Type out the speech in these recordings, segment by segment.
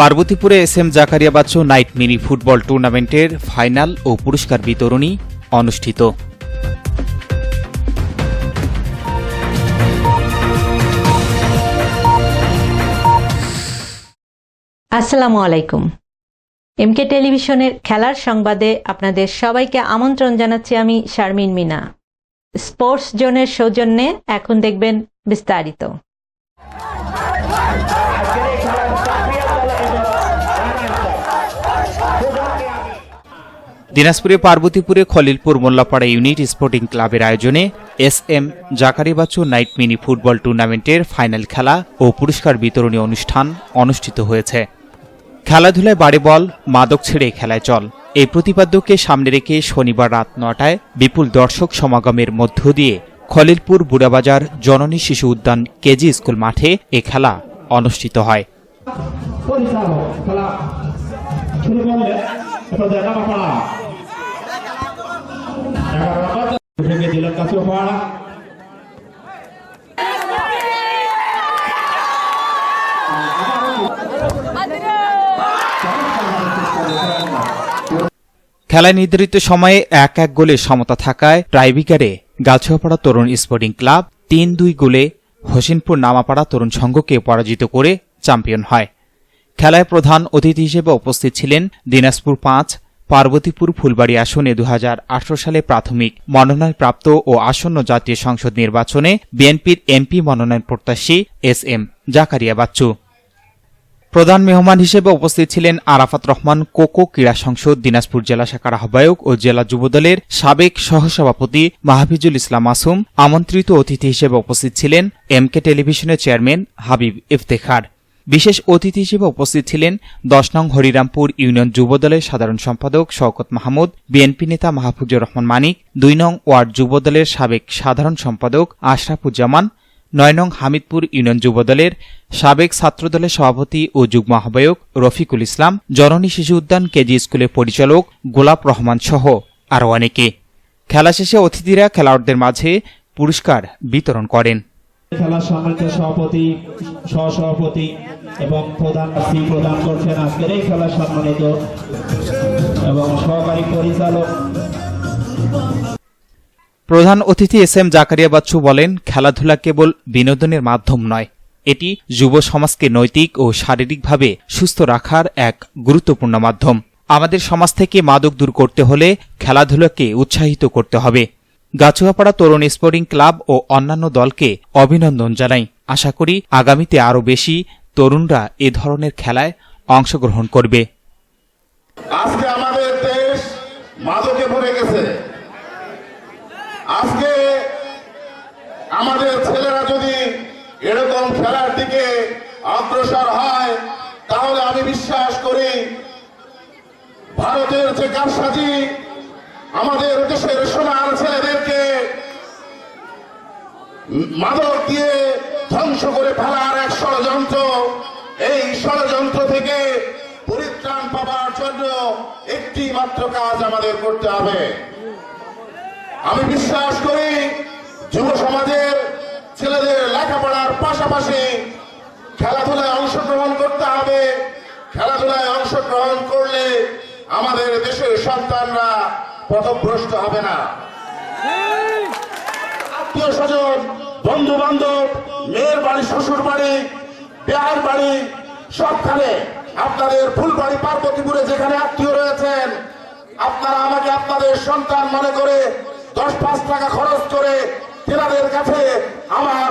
পার্বতীপুরে S M Zakaria Bachchu night mini football টুর্নামেন্টের final ও পুরস্কার বিতরণী অনুষ্ঠিত। আসসালামু আলাইকুম। এমকে টেলিভিশনের খেলার সংবাদে আপনাদের সবাইকে আমন্ত্রণ জানাচ্ছি আমি শারমিন মিনা। স্পোর্টস জোনের সৌজন্যে এখন দেখবেন বিস্তারিত। দিনাজপুরে পার্বতীপুরে খলিলপুর মোল্লাপাড়া ইউনিট স্পোর্টিং ক্লাবের আয়োজনে S M Zakari Bachchu night mini football টুর্নামেন্টের ফাইনাল খেলা ও পুরস্কার বিতরণী অনুষ্ঠান অনুষ্ঠিত হয়েছে। খেলাধুলায় বাড়ি বল, মাদক ছেড়ে খেলায় চল। এই প্রতিপাদ্যকে সামনে রেখে শনিবার রাত নটায় বিপুল দর্শক সমাগমের মধ্য দিয়ে খলিলপুর বুড়াবাজার জননী শিশু উদ্যান কেজি স্কুল মাঠে এ খেলা অনুষ্ঠিত হয়। খেলা খেলায় নির্ধারিত সময়ে এক এক গোলে সমতা থাকায় ট্রাইবিকারে গাছুয়াপাড়া তরুণ স্পোর্টিং ক্লাব তিন দুই গোলে হোসেনপুর নামাপাড়া তরুণ সংঘকে পরাজিত করে চ্যাম্পিয়ন হয়। খেলায় প্রধান অতিথি হিসেবে উপস্থিত ছিলেন দিনাজপুর পাঁচ পার্বতীপুর ফুলবাড়ি আসনে দু হাজার আঠারো সালে প্রাথমিক মনোনয়নপ্রাপ্ত ও আসন্ন জাতীয় সংসদ নির্বাচনে বিএনপির এমপি মনোনয়ন প্রত্যাশী এস এম জাকারিয়া বাচ্চু। প্রধান মেহমান হিসেবে উপস্থিত ছিলেন আরাফাত রহমান, কোকো ক্রীড়া সংসদ, দিনাজপুর জেলা শাখার আহ্বায়ক ও জেলা যুবদলের সাবেক সহসভাপতি মাহফিজুল ইসলাম মাসুম। আমন্ত্রিত অতিথি হিসেবে উপস্থিত ছিলেন এমকে টেলিভিশনের চেয়ারম্যান হাবিব ইফতেখার। বিশেষ অতিথি হিসেবে উপস্থিত ছিলেন দশ নং হরিরামপুর ইউনিয়ন যুবদলের সাধারণ সম্পাদক শওকত মাহমুদ, বিএনপি নেতা মাহফুজুর রহমান মানিক, দুই নং ওয়ার্ড যুবদলের সাবেক সাধারণ সম্পাদক আশরাফুজ্জামান, নয় নং হামিদপুর ইউনিয়ন যুবদলের সাবেক ছাত্রদলের সভাপতি ও যুগ্ম আহ্বায়ক রফিকুল ইসলাম, জননী শিশু উদ্যান কেজি স্কুলের পরিচালক গোলাপ রহমান সহ আরও অনেকে। খেলা শেষে অতিথিরা খেলোয়াড়দের মাঝে পুরস্কার বিতরণ করেন। খেলার সম্মানিত সভাপতি, সহসভাপতি এবং প্রধান প্রদান করছেন আজকের এই খেলার সম্মানিত এবং সহকারী পরিচালক। প্রধান অতিথি এস এম জাকারিয়া বাচ্চু বলেন, খেলাধুলা কেবল বিনোদনের মাধ্যম নয়, এটি যুব সমাজকে নৈতিক ও শারীরিকভাবে সুস্থ রাখার এক গুরুত্বপূর্ণ মাধ্যম। আমাদের সমাজ থেকে মাদক দূর করতে হলে খেলাধুলাকে উৎসাহিত করতে হবে। গাছুয়াপাড়া তরুণ স্পোর্টিং ক্লাব ও অন্যান্য দলকে অভিনন্দন জানাই। আশা করি আগামীতে আরও বেশি তরুণরা এ ধরনের খেলায় অংশগ্রহণ করবে। আজকে আমাদের দেশ মাদকে ভরে গেছে। আজকে আমাদের ছেলেরা যদি এরকম খেলার দিকে অগ্রসর হয়, তাহলে আমি বিশ্বাস করি ভারতের যে কারসাজি আমাদের দেশের মাদক দিয়ে ধ্বংস করে ফেলার এক ষড়যন্ত্র। এই ষড়যন্ত্র থেকে পরিত্রাণ পাবার জন্য একটি মাত্র কাজ আমাদের করতে হবে। আমি বিশ্বাস করি যুব সমাজের ছেলেদের লেখাপড়ার পাশাপাশি খেলাধুলায় অংশগ্রহণ করতে হবে। খেলাধুলায় অংশগ্রহণ করলে আমাদের দেশের সন্তানরা পথভ্রষ্ট হবে না। আত্মীয় স্বজন বন্ধু বান্ধব মেয়ের বাড়ি, শ্বশুর বাড়ি বিহার বাড়ি, সবখানে আপনাদের ফুলবাড়ি, পার্বতীপুরে যেখানে আত্মীয় রয়েছেন, আপনারা আমাকে আপনাদের সন্তান মনে করে দশ পাঁচ টাকা খরচ করে তেনাদের কাছে আমার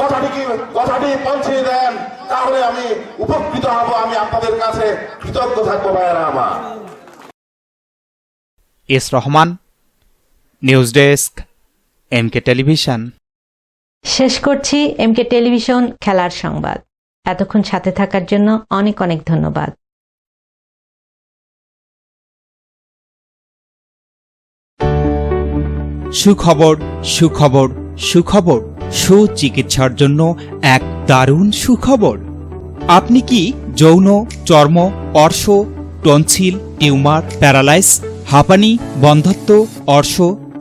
কথাটি কি, কথাটি পৌঁছে দেন, তাহলে আমি উপকৃত হব, আমি আপনাদের কাছে কৃতজ্ঞ থাকব, ভাইয়েরা আমার। S Rahman, news desk. MK television শেষ করছি এমকে টেলিভিশন খেলার সংবাদ। এতক্ষণ সাথে থাকার জন্য অনেক অনেক ধন্যবাদ। সুখবর সুখবর সুখবর সুচিকিৎসার জন্য এক দারুণ সুখবর। আপনি কি যৌন চর্ম অর্শ টনসিল টিউমার প্যারালাইস হাঁপানি বন্ধত্ব অর্শ